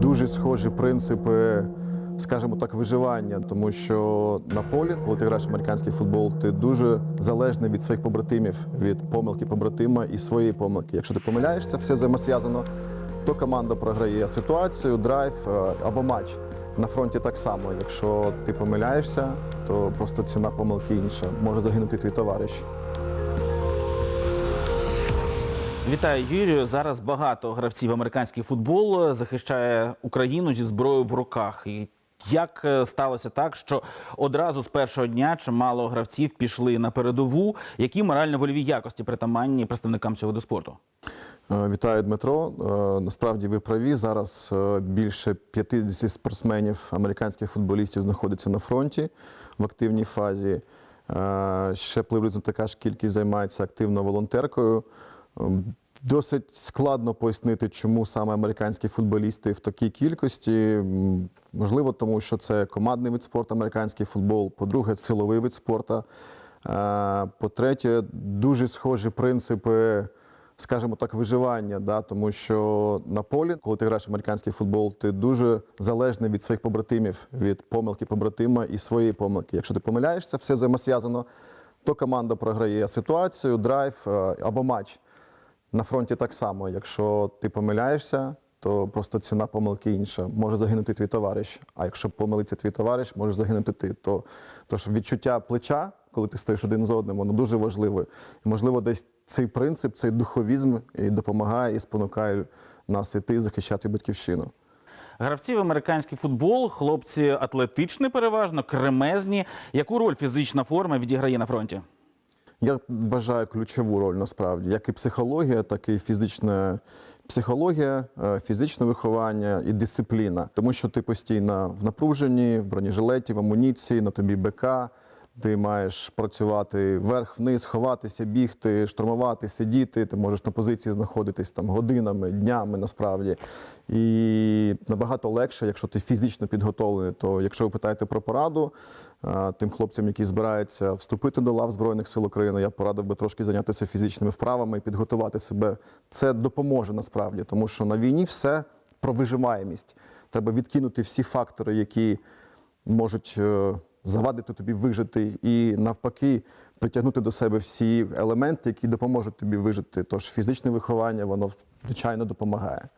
дуже схожі принципи, скажімо так, виживання, тому що на полі, коли ти граєш в американський футбол, ти дуже залежний від своїх побратимів, від помилки побратима і своєї помилки. Якщо ти помиляєшся, все взаємосв'язано, то команда програє ситуацію, драйв е, або матч. На фронті так само. Якщо ти помиляєшся, то просто ціна помилки інша. Може загинути твій товариш. Вітаю, Юрію. Зараз багато гравців американський футбол захищає Україну зі зброєю в руках. І як е, сталося так, що одразу з першого дня чимало гравців пішли на передову? Які морально-вольові якості притаманні представникам цього виду спорту? Е, Вітаю, Дмитро. Е, Насправді ви праві. Зараз е, більше 50 спортсменів, американських футболістів знаходиться на фронті в активній фазі. Е, Ще приблизно така ж кількість займається активно волонтеркою. Досить складно пояснити, чому саме американські футболісти в такій кількості. Можливо, тому що це командний вид спорту, американський футбол. По-друге, силовий вид спорту. Е, По-третє, дуже схожі принципи, скажімо так, виживання. Да? Тому що на полі, коли ти граєш американський футбол, ти дуже залежний від своїх побратимів, від помилки побратима і своєї помилки. Якщо ти помиляєшся, все взаємосв'язано, то команда програє ситуацію, драйв е, або матч. На фронті так само. Якщо ти помиляєшся, то просто ціна помилки інша. Може загинути твій товариш. А якщо помилиться твій товариш, може загинути ти. То тож відчуття плеча, коли ти стоїш один з одним, воно дуже важливе. І можливо, десь цей принцип, цей духовізм і допомагає і спонукає нас іти захищати батьківщину. Гравці в американський футбол, хлопці атлетичні переважно, кремезні. Яку роль фізична форма відіграє на фронті? Я вважаю ключову роль насправді, як і психологія, так і фізична психологія, е, фізичне виховання і дисципліна. Тому що ти постійно в напруженні, в бронежилеті, в амуніції, на тобі БК. Ти маєш працювати вверх-вниз, ховатися, бігти, штурмувати, сидіти. Ти можеш на позиції знаходитись там годинами, днями насправді. І набагато легше, якщо ти фізично підготовлений. То якщо ви питаєте про пораду тим хлопцям, які збираються вступити до лав Збройних сил України, я порадив би трошки зайнятися фізичними вправами підготувати себе. Це допоможе насправді, тому що на війні все про виживаємість. Треба відкинути всі фактори, які можуть е, завадити тобі вижити, і навпаки притягнути до себе всі елементи, які допоможуть тобі вижити. Тож фізичне виховання, воно звичайно допомагає.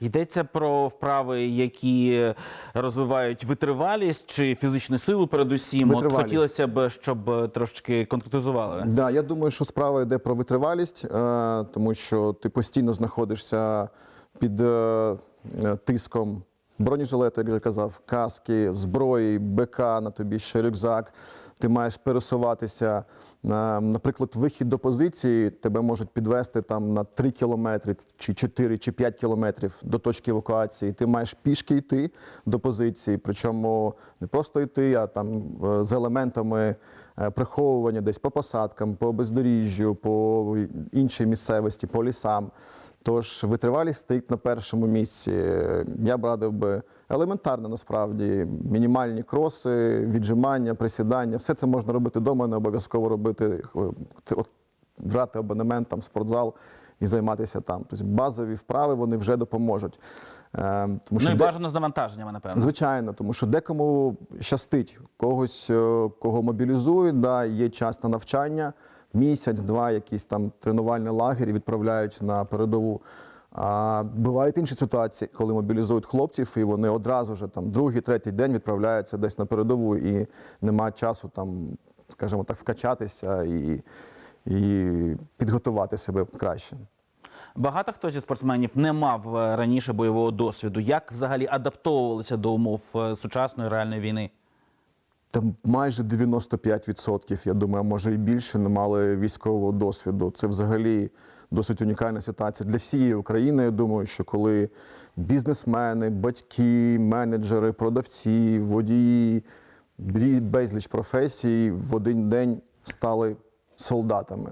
Йдеться про вправи, які розвивають витривалість чи фізичну силу, передусім. От хотілося б, щоб трошки конкретизували. Да, я думаю, що справа йде про витривалість, е, тому що ти постійно знаходишся під е, е, тиском бронежилета, як я казав, каски, зброї, БК на тобі ще рюкзак. Ти маєш пересуватися. Е, Наприклад, вихід до позиції тебе можуть підвести там на 3 кілометри, чи 4, чи 5 кілометрів до точки евакуації. Ти маєш пішки йти до позиції, причому не просто йти, а там е, з елементами е, приховування десь по посадкам, по бездоріжжю, по іншій місцевості, по лісам. Тож витривалість стоїть на першому місці. Я б радив би елементарно насправді мінімальні кроси, віджимання, присідання. Все це можна робити вдома, не обов'язково робити е, от, брати абонемент там в спортзал і займатися там. Тобто базові вправи вони вже допоможуть. Е, Тому Ну що і де- бажано з навантаженнями, напевно. Звичайно, тому що декому щастить, когось, е, кого мобілізують, да, є час на навчання, місяць, два, якийсь там тренувальний лагерь і відправляють на передову. А бувають інші ситуації, коли мобілізують хлопців, і вони одразу ж там другий, третій день відправляються десь на передову, і немає часу там, скажімо так, вкачатися і, і підготувати себе краще. Багато хто зі спортсменів не мав е, раніше бойового досвіду. Як взагалі адаптовувалися до умов е, сучасної реальної війни? Там майже 95%, я думаю, може і більше, не мали військового досвіду. Це взагалі досить унікальна ситуація для всієї України. Я думаю, що коли бізнесмени, батьки, менеджери, продавці, водії, безліч професій в один день стали солдатами.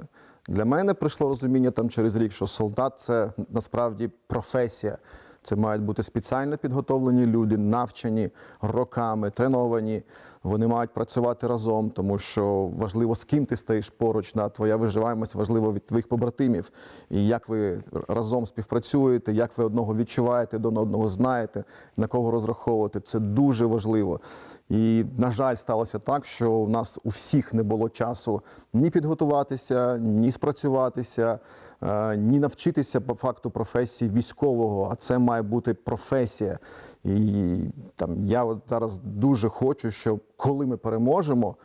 Для мене прийшло розуміння там через рік, що солдат це насправді професія. Це мають бути спеціально підготовлені люди, навчені роками, треновані. Вони мають працювати разом, тому що важливо, з ким ти стоїш поруч. Да? Твоя виживаємость важливо від твоїх побратимів. І як ви разом співпрацюєте, як ви одного відчуваєте, один одного знаєте, на кого розраховувати. Це дуже важливо. І, на жаль, сталося так, що у нас у всіх не було часу ні підготуватися, ні спрацюватися, е, ні навчитися по факту професії військового. А це має бути професія. І там я от зараз дуже хочу, щоб коли ми переможемо,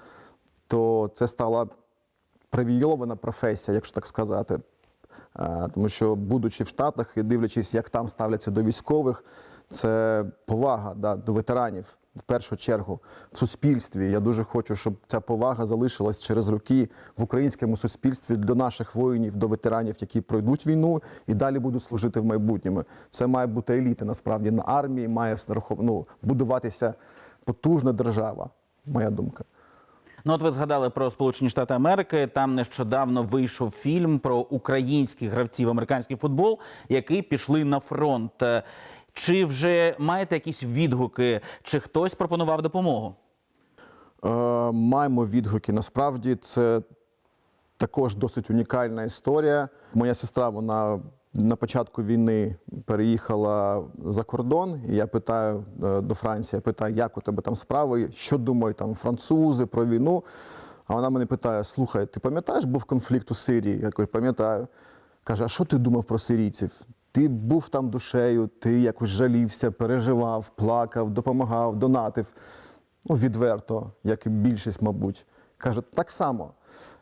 то це стала привільована професія, якщо так сказати. Тому що, будучи в Штатах і дивлячись, як там ставляться до військових, це повага да, до ветеранів в першу чергу в суспільстві. Я дуже хочу, щоб ця повага залишилась через роки в українському суспільстві до наших воїнів, до ветеранів, які пройдуть війну і далі будуть служити в майбутньому. Це має бути еліта. Насправді на армії має ну, будуватися потужна держава. Моя думка. Ну, от ви згадали про Сполучені Штати Америки. Там нещодавно вийшов фільм про українських гравців американський футбол, які пішли на фронт. Чи вже маєте якісь відгуки, чи хтось пропонував допомогу? Е, маємо відгуки. Насправді це також досить унікальна історія. Моя сестра, вона на початку війни переїхала за кордон, і я питаю е, до Франції, я питаю, як у тебе там справи, що думають там французи про війну. А вона мене питає: слухай, ти пам'ятаєш, був конфлікт у Сирії? Я кажу, пам'ятаю. Каже, а що ти думав про сирійців? Ти був там душею, ти якось жалівся, переживав, плакав, допомагав, донатив. Ну, відверто, як і більшість, мабуть. Каже, так само.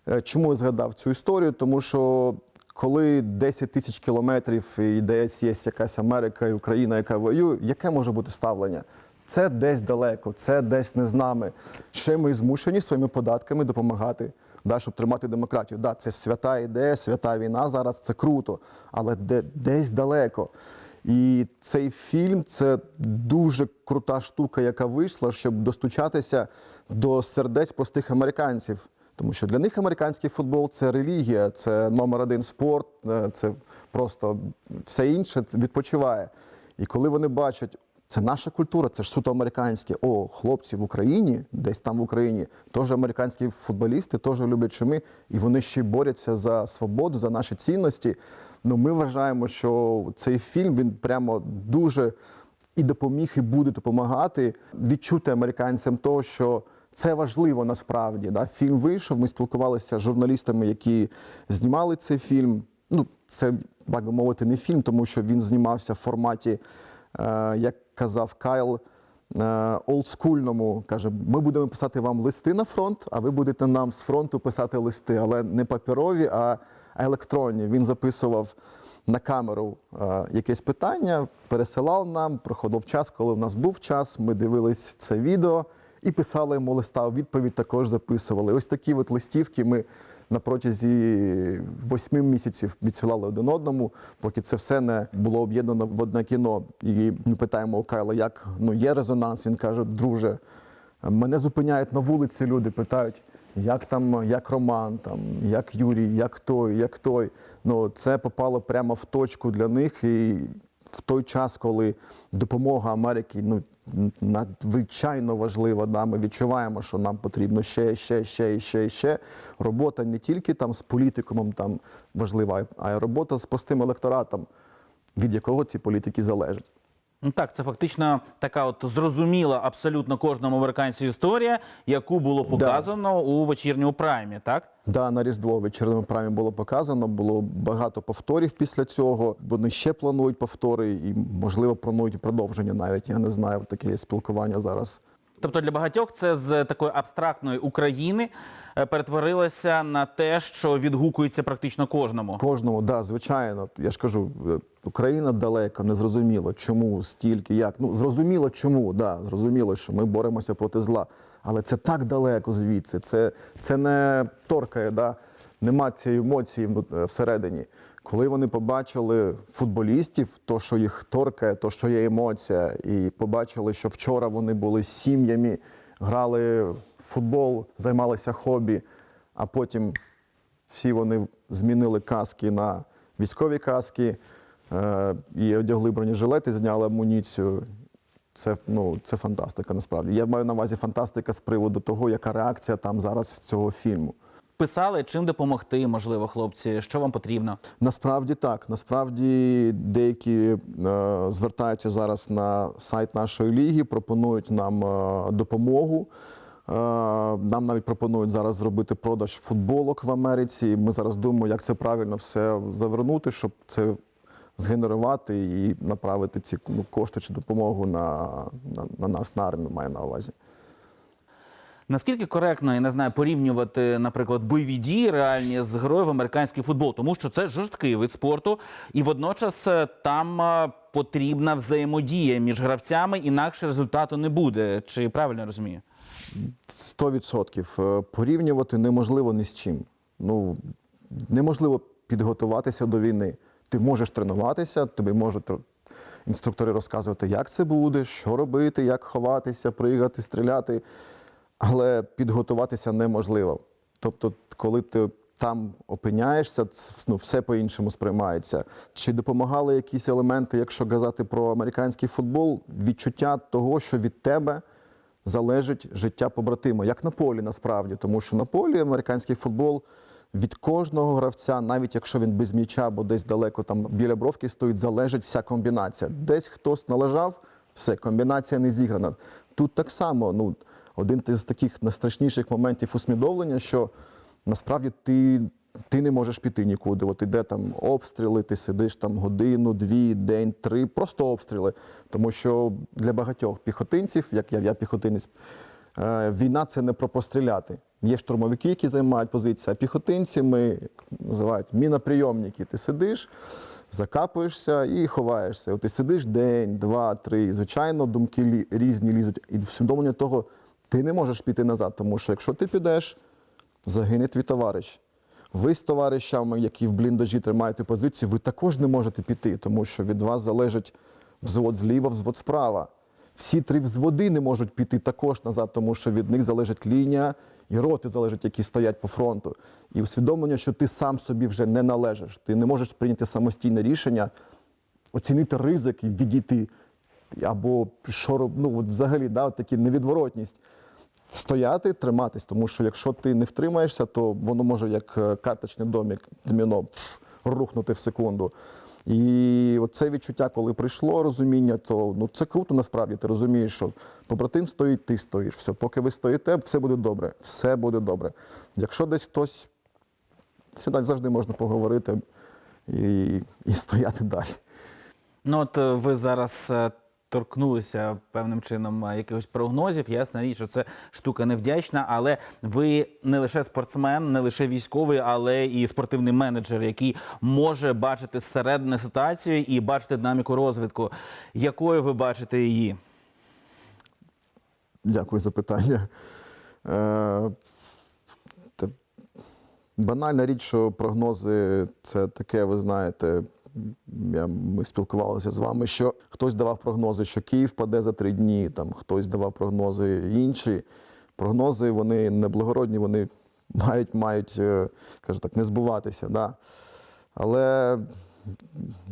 Е, Чому я згадав цю історію? Тому що коли 10 тисяч кілометрів і десь є якась Америка і Україна, яка воює, яке може бути ставлення? Це десь далеко, це десь не з нами. Ще ми змушені своїми податками допомагати, да, щоб тримати демократію. Да, це свята ідея, свята війна зараз, це круто, але де, десь далеко. І цей фільм це дуже крута штука, яка вийшла, щоб достучатися до сердець простих американців. Тому що для них американський футбол це релігія, це номер один спорт, е, це просто все інше відпочиває. І коли вони бачать, це наша культура, це ж суто американське. О, хлопці в Україні, десь там в Україні, теж американські футболісти, теж люблять що ми, і вони ще борються за свободу, за наші цінності. Ну, ми вважаємо, що цей фільм він прямо дуже і допоміг, і буде допомагати відчути американцям того, що це важливо насправді. Да? Фільм вийшов. Ми спілкувалися з журналістами, які знімали цей фільм. Ну, це так би мовити, не фільм, тому що він знімався в форматі, е, як казав Кайл, е, олдскульному. Каже, ми будемо писати вам листи на фронт, а ви будете нам з фронту писати листи, але не паперові, а електронні. Він записував на камеру е, якесь питання, пересилав нам, проходив час, коли в нас був час. Ми дивились це відео і писали йому листа. У Відповідь також записували. Ось такі от листівки ми на протязі восьми місяців відсилали один одному, поки це все не було об'єднано в одне кіно. І ми питаємо у Кайла, як ну є резонанс. Він каже, друже, мене зупиняють на вулиці люди, питають. Як там, як Роман, там, як Юрій, як той, як той. Ну, це попало прямо в точку для них. І в той час, коли допомога Америки ну, надзвичайно важлива, да, ми відчуваємо, що нам потрібно ще, ще, ще, ще, ще. Робота не тільки там з політикумом там важлива, а й робота з простим електоратом, від якого ці політики залежать. Ну так, це фактично така от зрозуміла абсолютно кожному американцю історія, яку було показано у вечірньому праймі, так? Да, на Різдво вечірньому праймі було показано, було багато повторів після цього. Вони ще планують повтори і, можливо, планують продовження навіть. Я не знаю, таке є спілкування зараз. Тобто для багатьох це з такої абстрактної України е, перетворилося на те, що відгукується практично кожному. Кожному, да, звичайно. Я ж кажу, е, Україна далеко, незрозуміло, чому, стільки, як. Ну, зрозуміло, чому, да, зрозуміло, що ми боремося проти зла. Але це так далеко звідси. Це, це не торкає, да? нема цієї емоції е, всередині. Коли вони побачили футболістів, то, що їх торкає, то, що є емоція, і побачили, що вчора вони були з сім'ями, грали в футбол, займалися хобі, а потім всі вони змінили каски на військові каски е, і одягли бронежилети, зняли амуніцію. Це, ну, це фантастика насправді. Я маю на увазі фантастика з приводу того, яка реакція там зараз цього фільму. Писали, чим допомогти, можливо, хлопці, що вам потрібно. Насправді так. Насправді деякі е, звертаються зараз на сайт нашої ліги, пропонують нам е, допомогу. Е, нам навіть пропонують зараз зробити продаж футболок в Америці. Ми зараз думаємо, як це правильно все завернути, щоб це згенерувати і направити ці ну, кошти чи допомогу на, на, на нас, на армію, маю на увазі. Наскільки коректно, я не знаю, порівнювати, наприклад, бойові дії реальні з героїв в американський футбол, тому що це жорсткий вид спорту, і водночас е, там е, потрібна взаємодія між гравцями, інакше результату не буде. Чи правильно розумію? 100%. Е, Порівнювати неможливо ні з чим. Ну, неможливо підготуватися до війни. Ти можеш тренуватися, тобі можуть інструктори розказувати, як це буде, що робити, як ховатися, пригати, стріляти. Але підготуватися неможливо. Тобто, коли ти там опиняєшся, ну, все по-іншому сприймається. Чи допомагали якісь елементи, якщо казати про американський футбол, відчуття того, що від тебе залежить життя побратима, як на полі насправді, тому що на полі американський футбол від кожного гравця, навіть якщо він без м'яча або десь далеко там біля бровки стоїть, залежить вся комбінація. Десь хтось належав, все, комбінація не зіграна. Тут так само, ну, один з таких найстрашніших моментів усвідомлення, що насправді ти, ти не можеш піти нікуди. От іде там обстріли, ти сидиш там годину, дві, день, три, просто обстріли. Тому що для багатьох піхотинців, як я, я піхотинець, е, війна це не про постріляти. Є штурмовики, які займають позиції, а піхотинці ми називають міноприйомники. Ти сидиш, закапуєшся і ховаєшся. От ти сидиш день, два, три. Звичайно, думки різні лізуть. І усвідомлення того, ти не можеш піти назад, тому що якщо ти підеш, загине твій товариш. Ви з товаришами, які в бліндажі тримаєте позицію, ви також не можете піти, тому що від вас залежить взвод зліва, взвод справа. Всі три взводи не можуть піти також назад, тому що від них залежить лінія і роти залежать, які стоять по фронту. І усвідомлення, що ти сам собі вже не належиш. Ти не можеш прийняти самостійне рішення, оцінити ризик і відійти. Або що роб... ну, взагалі, да, такі невідворотність стояти, триматись, тому що якщо ти не втримаєшся, то воно може як е, карточний домик доміно рухнути в секунду. І це відчуття, коли прийшло розуміння, то ну це круто насправді. Ти розумієш, що побратим стоїть, ти стоїш. Все, поки ви стоїте, все буде добре. Все буде добре. Якщо десь хтось сідать, завжди можна поговорити і, і стояти далі. Ну, от е, ви зараз е, торкнулися певним чином е, якихось прогнозів. Ясна річ, що це штука невдячна, але ви не лише спортсмен, не лише військовий, але і спортивний менеджер, який може бачити зсередини ситуацію і бачити динаміку розвитку. Якою ви бачите її? Дякую за питання. Е, банальна річ, що прогнози це таке, ви знаєте. Я, ми спілкувалися з вами, що хтось давав прогнози, що Київ паде за три дні, там хтось давав прогнози інші. Прогнози вони неблагородні, вони мають, мають, е, скажу так, не збуватися. Да. Але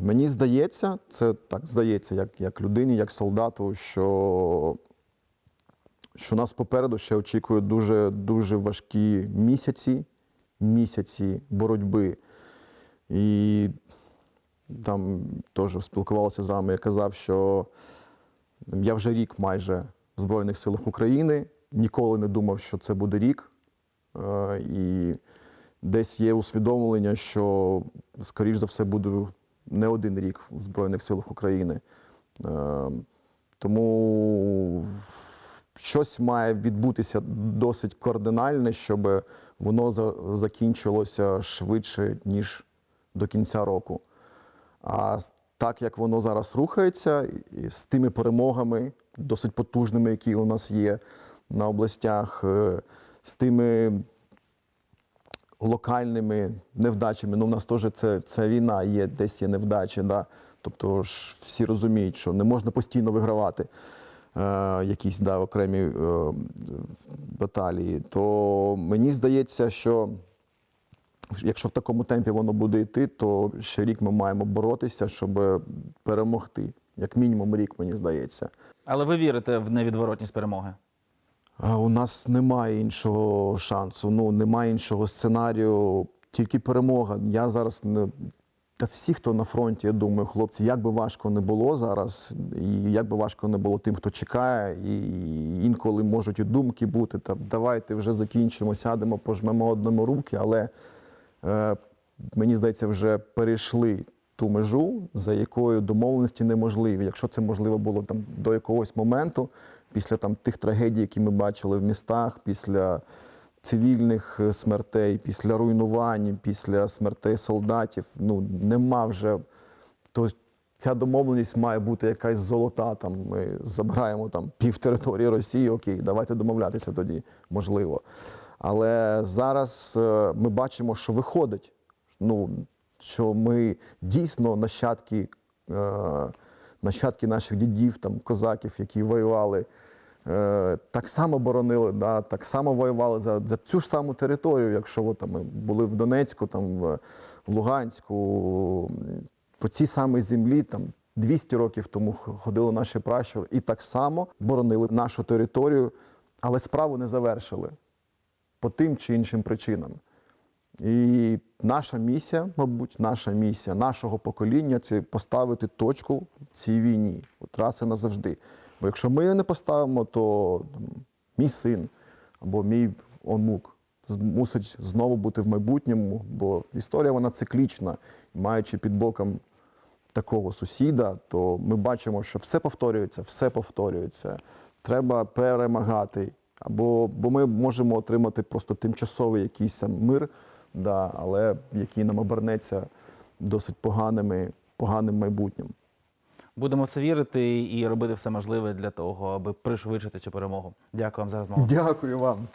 мені здається, це так здається, як, як людині, як солдату, що що нас попереду ще очікують дуже дуже важкі місяці, місяці боротьби. І там теж спілкувалися з вами. Я казав, що я вже рік майже в Збройних силах України. Ніколи не думав, що це буде рік. Е, І десь є усвідомлення, що, скоріш за все, буду не один рік в Збройних силах України. Е, Тому щось має відбутися досить кардинальне, щоб воно закінчилося швидше, ніж до кінця року. А так як воно зараз рухається, і з тими перемогами, досить потужними, які у нас є на областях, е, з тими локальними невдачами. Ну, у нас теж це, це війна, є, десь є невдачі. Да? Тобто ж всі розуміють, що не можна постійно вигравати е, якісь да, окремі е, баталії. То мені здається, що якщо в такому темпі воно буде йти, то ще рік ми маємо боротися, щоб перемогти. Як мінімум рік, мені здається. Але ви вірите в невідворотність перемоги? А У нас немає іншого шансу, ну немає іншого сценарію, тільки перемога. Я зараз не. Та всі, хто на фронті, я думаю, хлопці, як би важко не було зараз, і як би важко не було тим, хто чекає, і інколи можуть і думки бути, та давайте вже закінчимо, сядемо, пожмемо одному руки, але мені здається, вже перейшли ту межу, за якою домовленості неможливі. Якщо це можливо було там до якогось моменту, після там тих трагедій, які ми бачили в містах, після цивільних е, смертей, після руйнувань, після смертей солдатів, ну нема вже то. Ця домовленість має бути якась золота. Там ми забираємо там пів території Росії. Окей, давайте домовлятися тоді, можливо. Але зараз е, ми бачимо, що виходить. Ну що ми дійсно нащадки, е, нащадки наших дідів, там козаків, які воювали, е, так само боронили, да, так само воювали за, за цю ж саму територію, якщо от, там, ми були в Донецьку, там, в Луганську, по цій самій землі, там 200 років тому ходили наші пращури і так само боронили нашу територію, але справу не завершили по тим чи іншим причинам. І наша місія, мабуть, наша місія нашого покоління це поставити точку цій війні, от раз і назавжди. Бо якщо ми її не поставимо, то там, мій син або мій онук мусить знову бути в майбутньому, бо історія вона циклічна. Маючи під боком такого сусіда, то ми бачимо, що все повторюється, все повторюється. Треба перемагати. Або бо ми можемо отримати просто тимчасовий якийсь мир, да, але який нам обернеться досить поганими, поганим майбутнім. Будемо в це вірити і робити все можливе для того, аби пришвидшити цю перемогу. Дякую вам за розмову. Дякую вам.